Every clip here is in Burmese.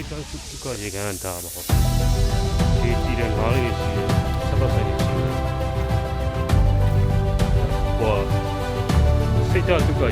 သူကရေကန်တာပါဟုတ်ဒီကြည့်တဲ့ငါးလေးရှိတယ်ဆက်တော့ဆိုင်နေရှိတယ်ဟောစိတ်တော့သူက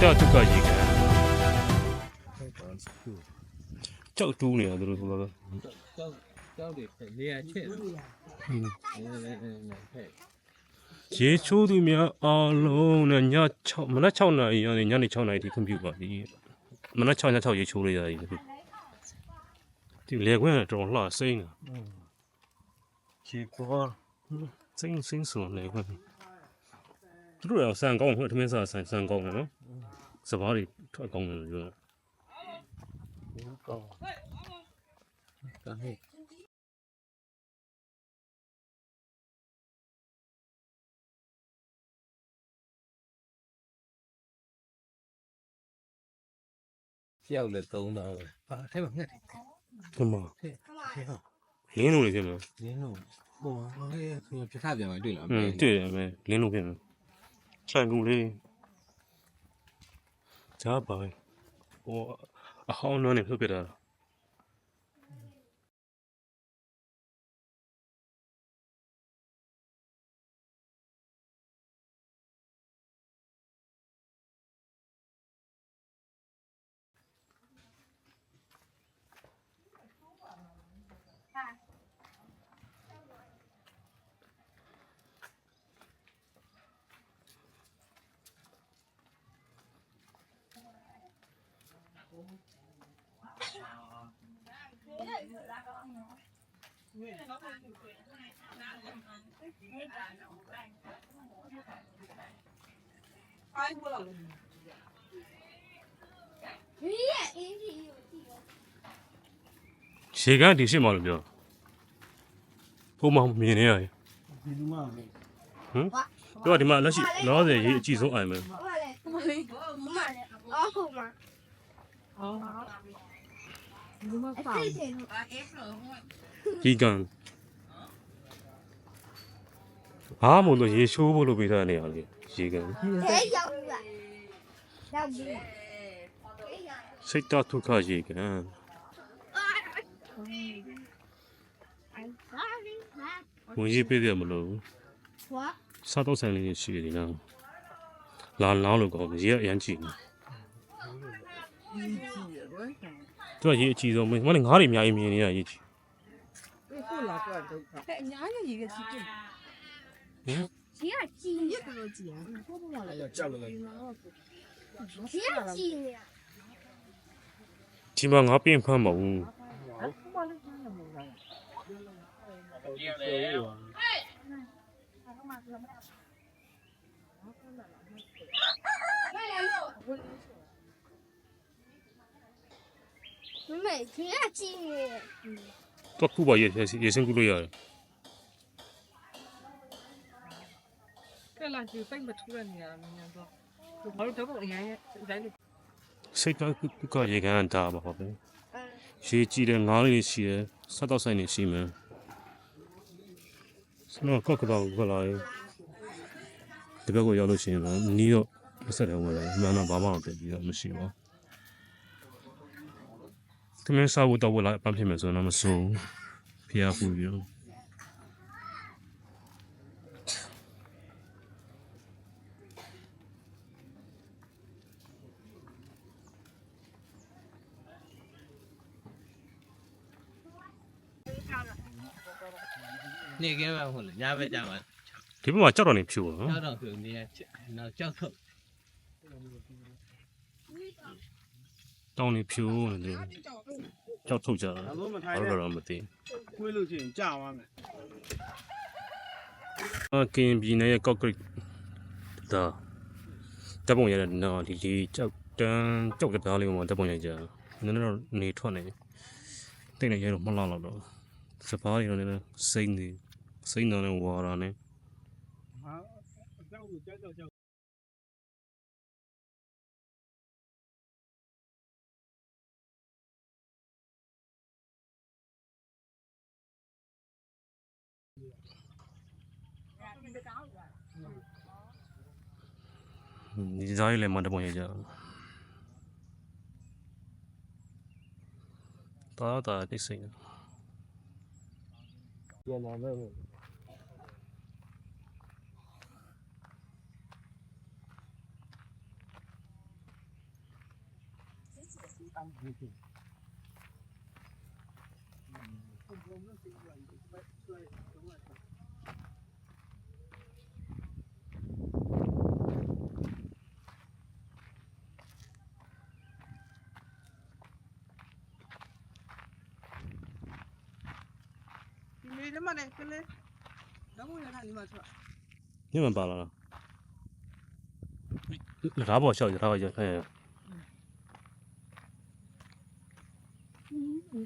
တ်ဓာတ်တုကရေကန်ကြောက်တူးနေတာသူတို့ဆိုတော့ကြောက်ကြောက်တွေဖက်နေရာချက်နေနေနေနေဖက်ရေချိုးသူများအားလုံးနဲ့ည6မနက်6နာရီကနေညနေ6နာရီထိခွင့်ပြုပါသည်မနက်6ည6ရေချိုးလိုက်ရတယ်ဒီလေကွင်းကတော်လှစိမ့်တာချီကောစိမ့်စိမ့်ဆိုလေကွင်းသူတို့ရောဆန်ကောင်းဟုတ်ထမင်းစားဆန်ဆန်ကောင်းတယ်နော် စဘာတွေထွက်ကောင်းတယ်လို့ပြောတာဘူးကောင်းကောင်းဟဲ့ကြောက်လည်းသုံးတော့ပဲဘာထဲမှာငှက်တယ်ဒီမှာဟဲ့ဟဲ့လင်းလို့လေဖြစ်မလားလင်းလို့ဟိုမှာဟဲ့ပြထပြန်ပါတွေ့လားတွေ့တယ်မယ်လင်းလို့ဖြစ်မယ်ဆိုင်ကူလေး ကြားပါပဲဟိုအဟောင်းနှောင်းနေဖြုတ်ပြတာတော့ Ai vừa lòng. Chị gái thì xin mời được chưa? Không mong mình này rồi. Hử? Đó thì mà nó chỉ nó để chỉ số ảnh mà. Không mà. Không mà. ဘူးမဖောင်ကြီးကန်ဘာမို့လို့ရေရှိုးဖို့လို့ပေးထားတဲ့နေရာလေရေကန်ဟဲ့ရောက်ပြီလားရောက်ပြီလားစိတ်တော်ဒုက္ခရေကန်ဝင်ရေးပေးတယ်မလို့စားတော့ဆိုင်လေးရှိနေလားလာလောင်းလို့ကောင်းရေအရန်ကြည့်နေ သူကရေအကြီးဆုံးမင်းမနဲ့ငါးတွေအများကြီးမြင်နေရရေကြီးဟိုလာကွာဒုက္ခဟဲ့အညာရဲ့ရေကကြီးပြင်းဟင်ကြီးကကြီးရဘလို့ကြီးอ่ะဘိုးဘွားလည်းကြောက်လို့ကြီးကကြီးနေဒီမှာငါပြင်ဖမ်းမဟုတ်ဘူးဟုတ် 妹妹，谁要鸡呢？ သူကခုပါရေရေစင်းကူလို့ရတယ် ကဲလာကြည့်ပိတ်မထူးတဲ့နေရာမြန်မြန်တော့ဘာလို့တော့အညာရဲ့ဇိုင်းလေး စိတ်တထုခရေကန်တာပါပဲ 嗯， ရေကြည့်တယ်ငါးလေးရှိတယ်စားတော့ဆိုင်နေရှိမယ်စနော်ကော့ကတော့ခလာရေဒီဘက်ကိုရောက်လို့ရှိရင်နီးတော့မဆက်တယ်ဝင်တယ်မှန်တော့ဘာမှမပြည့်ပြီးတော့မရှိပါဘူး မင်းစားဖို့တော့ဝလာပန်းဖြစ်မယ်ဆိုတော့မစိုးဖျားဖူးပြီးတော့နေကဲပဲဟုတ်လားညဘက်ကြမှာဒီဘက်မှာကြောက်တော့နေဖြူနော်ကြောက်တော့ပြုနေရနောက်ကြောက်ထုတ်တောင်းနေဖြူနေတယ် ကြောက်ထုတ်ကြတာအလုံးမဘာထိုင်လို့နဲ့တော့မသိကွေးလို့ရှိရင်ကြာသွားမယ်အကင်ပြည်နယ်ရဲ့ကော့ကရစ်ဒါတပ်ပုံရတဲ့နော်ဒီဒီကြောက်တန်းကြောက်ကသားလေးပေါ်မှာတပ်ပုံရကြနည်းနည်းတော့နေထွက်နေတိတ်နေရတော့မလောက်တော့စပားတွေတော့နည်းနည်းစိမ့်နေစိမ့်နေဝါရနဲ့ ဟာအကြောက်ကိုကြောက်ကြောက်ကြောက်ဒီစား ရည်လည်းမတပ်ပုံရကြတာတာတိတ်စိမ့်နေပြန်လာမယ်ဒီလေးလည်းမနဲ့ကလေး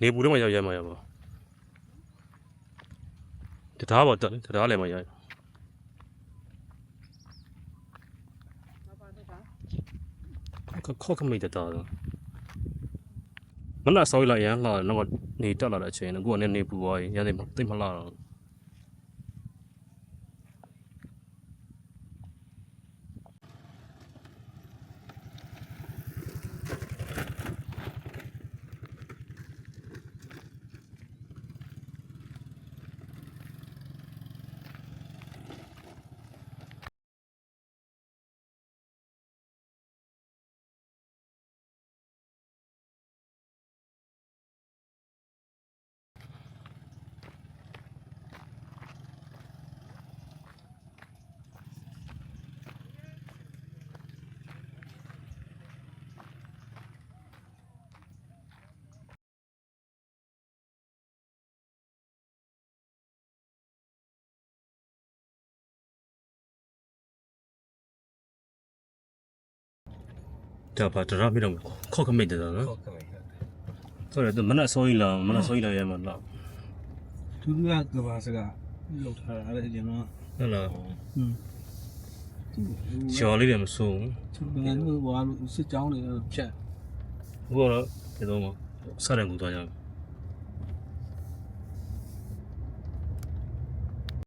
နဲ့ဒီမှာဆိုညမပါလာလားကားပေါ်ရှောက်ရကားပေါ်ရအဲနေပူတော့မှရောက်ရမှာရပါတထားပေါ်တက်တထားလည်းမရခောက်ခမိတ်တတာတော့မနက်ဆောင်းလိုက်ရန်လာတော့နေတက်လာတဲ့အချိန်ကိုကနေနေပူသွားရင်ရန်နေတိတ်မလာတော့ ဒါပါတရမိတော့ခောက်ခမိတ်တတာနော်ဟုတ်ကဲ့ဆိုတော့မနက်ဆောင်းလာမနက်ဆောင်းလာရမှာလားသူကကဘာစကလောက်ထားတာအဲ့ကျွန်တော်ဟုတ်လားอืมချော်လေးတယ်မစိုးသူကလည်းဟိုဘာလို့စစ်ကြောင်းတွေဖြတ်ဘူးဘူးတော့ဒီတော့စတဲ့ကူသွားကြ